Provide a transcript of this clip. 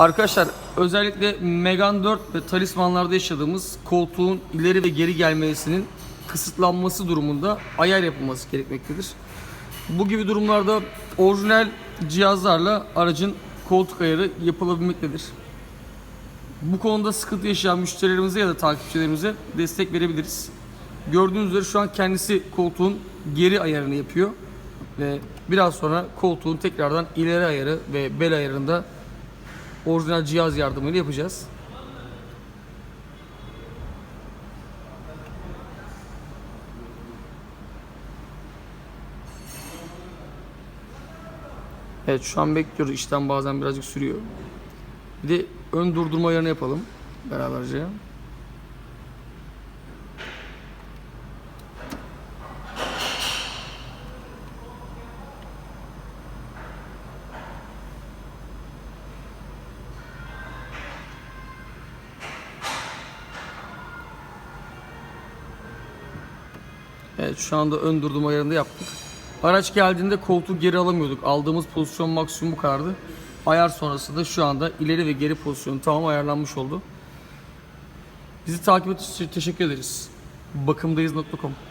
Arkadaşlar özellikle Megane 4 ve talismanlarda yaşadığımız koltuğun ileri ve geri gelmesinin kısıtlanması durumunda ayar yapılması gerekmektedir. Bu gibi durumlarda orijinal cihazlarla aracın koltuk ayarı yapılabilmektedir. Bu konuda sıkıntı yaşayan müşterilerimize ya da takipçilerimize destek verebiliriz. Gördüğünüz üzere şu an kendisi koltuğun geri ayarını yapıyor ve biraz sonra koltuğun tekrardan ileri ayarı ve bel ayarını da orijinal cihaz yardımıyla yapacağız. Evet şu an bekliyoruz. İşten bazen birazcık sürüyor. Bir de ön durdurma ayarını yapalım beraberce. Evet şu anda ön durdurma ayarını da yaptık. Araç geldiğinde koltuğu geri alamıyorduk. Aldığımız pozisyon maksimum bu kadardı. Ayar sonrasında şu anda ileri ve geri pozisyonu tamam ayarlanmış oldu. Bizi takip ettiğiniz için teşekkür ederiz. Bakımdayız.com